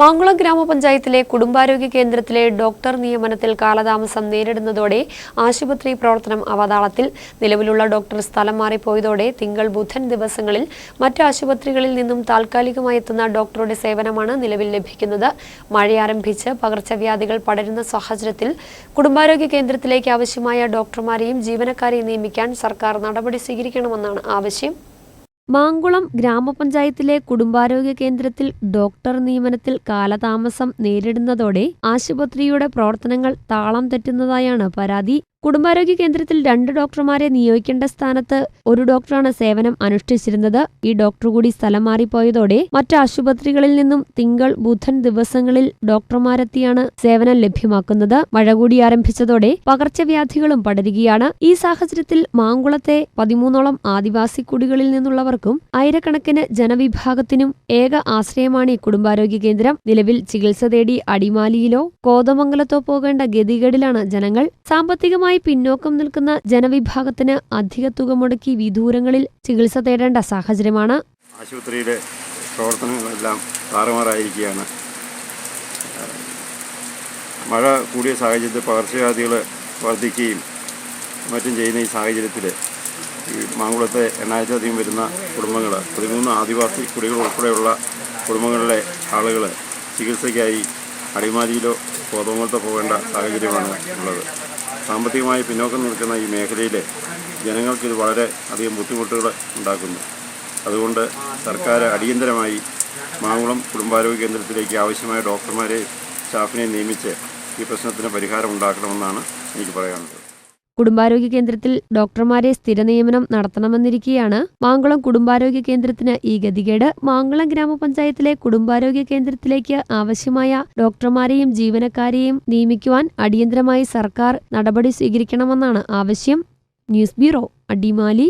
മാങ്കുളം ഗ്രാമപഞ്ചായത്തിലെ കുടുംബാരോഗ്യ കേന്ദ്രത്തിലെ ഡോക്ടർ നിയമനത്തിൽ കാലതാമസം നേരിടുന്നതോടെ ആശുപത്രി പ്രവർത്തനം അവതാളത്തിൽ നിലവിലുള്ള ഡോക്ടർ സ്ഥലം മാറിപ്പോയതോടെ തിങ്കൾ ബുധൻ ദിവസങ്ങളിൽ മറ്റ് ആശുപത്രികളിൽ നിന്നും താൽക്കാലികമായി എത്തുന്ന ഡോക്ടറുടെ സേവനമാണ് നിലവിൽ ലഭിക്കുന്നത്. മഴ ആരംഭിച്ച് പകർച്ചവ്യാധികൾ പടരുന്ന സാഹചര്യത്തിൽ കുടുംബാരോഗ്യ കേന്ദ്രത്തിലേക്ക് ആവശ്യമായ ഡോക്ടർമാരെയും ജീവനക്കാരെയും നിയമിക്കാൻ സർക്കാർ നടപടി സ്വീകരിക്കണമെന്നാണ് ആവശ്യം. മാങ്കുളം ഗ്രാമപഞ്ചായത്തിലെ കുടുംബാരോഗ്യ കേന്ദ്രത്തിൽ ഡോക്ടർ നിയമനത്തിൽ കാലതാമസം നേരിടുന്നതോടെ ആശുപത്രിയുടെ പ്രവർത്തനങ്ങൾ താളം തെറ്റുന്നതായാണ് പരാതി. കുടുംബാരോഗ്യ കേന്ദ്രത്തിൽ രണ്ട് ഡോക്ടർമാരെ നിയോഗിക്കേണ്ട സ്ഥാനത്ത് ഒരു ഡോക്ടറാണ് സേവനം അനുഷ്ഠിച്ചിരുന്നത്. ഈ ഡോക്ടർ കൂടി സ്ഥലം മാറിപ്പോയതോടെ മറ്റ് ആശുപത്രികളിൽ നിന്നും തിങ്കൾ ബുധൻ ദിവസങ്ങളിൽ ഡോക്ടർമാരെത്തിയാണ് സേവനം ലഭ്യമാക്കുന്നത്. മഴ കൂടി ആരംഭിച്ചതോടെ പകർച്ചവ്യാധികളും പടരുകയാണ്. ഈ സാഹചര്യത്തിൽ മാങ്കുളത്തെ പതിമൂന്നോളം ആദിവാസി കുടികളിൽ നിന്നുള്ളവർക്കും ആയിരക്കണക്കിന് ജനവിഭാഗത്തിനും ഏക ആശ്രയമാണ് ഈ കുടുംബാരോഗ്യ കേന്ദ്രം. നിലവിൽ ചികിത്സ തേടി അടിമാലിയിലോ കോതമംഗലത്തോ പോകേണ്ട ഗതികേടിലാണ് ജനങ്ങൾ. സാമ്പത്തികമായി പിന്നോക്കം നിൽക്കുന്ന ജനവിഭാഗത്തിന് അധിക തുക മുടക്കി വിദൂരങ്ങളിൽ ചികിത്സ തേടേണ്ട സാഹചര്യമാണ്. ആശുപത്രിയിലെ പ്രവർത്തനങ്ങളെല്ലാം താറുമാറായിരിക്കുകയാണ്. മഴ കൂടിയ സാഹചര്യത്തിൽ പകർച്ചവ്യാധികൾ വർദ്ധിക്കുകയും മറ്റും ചെയ്യുന്ന ഈ സാഹചര്യത്തിൽ ഈ മാങ്കുളത്തെ എണ്ണായിരത്തിലധികം വരുന്ന കുടുംബങ്ങൾ പതിമൂന്ന് ആദിവാസി കുടികൾ ഉൾപ്പെടെയുള്ള കുടുംബങ്ങളിലെ ആളുകൾ ചികിത്സയ്ക്കായി അടിമാലിയിലോ കോതമംഗലത്തോ പോകേണ്ട സാഹചര്യമാണ് ഉള്ളത്. സാമ്പത്തികമായി പിന്നോക്കം നിൽക്കുന്ന ഈ മേഖലയിലെ ജനങ്ങൾക്കിത് വളരെ അധികം ബുദ്ധിമുട്ടുകൾ ഉണ്ടാക്കുന്നു. അതുകൊണ്ട് സർക്കാർ അടിയന്തരമായി മാങ്കുളം കുടുംബാരോഗ്യ കേന്ദ്രത്തിലേക്ക് ആവശ്യമായ ഡോക്ടർമാരെ സ്റ്റാഫിനെ നിയമിച്ച് ഈ പ്രശ്നത്തിന് പരിഹാരം ഉണ്ടാക്കണമെന്നാണ് എനിക്ക് പറയാനുള്ളത്. കുടുംബാരോഗ്യ കേന്ദ്രത്തിൽ ഡോക്ടർമാരെ സ്ഥിര നിയമനം നടത്തണമെന്നിരിക്കെയാണ് മാങ്കുളം കുടുംബാരോഗ്യ കേന്ദ്രത്തിന് ഈ ഗതികേട്. മാങ്കുളം ഗ്രാമപഞ്ചായത്തിലെ കുടുംബാരോഗ്യ കേന്ദ്രത്തിലേക്ക് ആവശ്യമായ ഡോക്ടർമാരെയും ജീവനക്കാരെയും നിയമിക്കുവാൻ അടിയന്തരമായി സർക്കാർ നടപടി സ്വീകരിക്കണമെന്നാണ് ആവശ്യം. News bureau Adimali.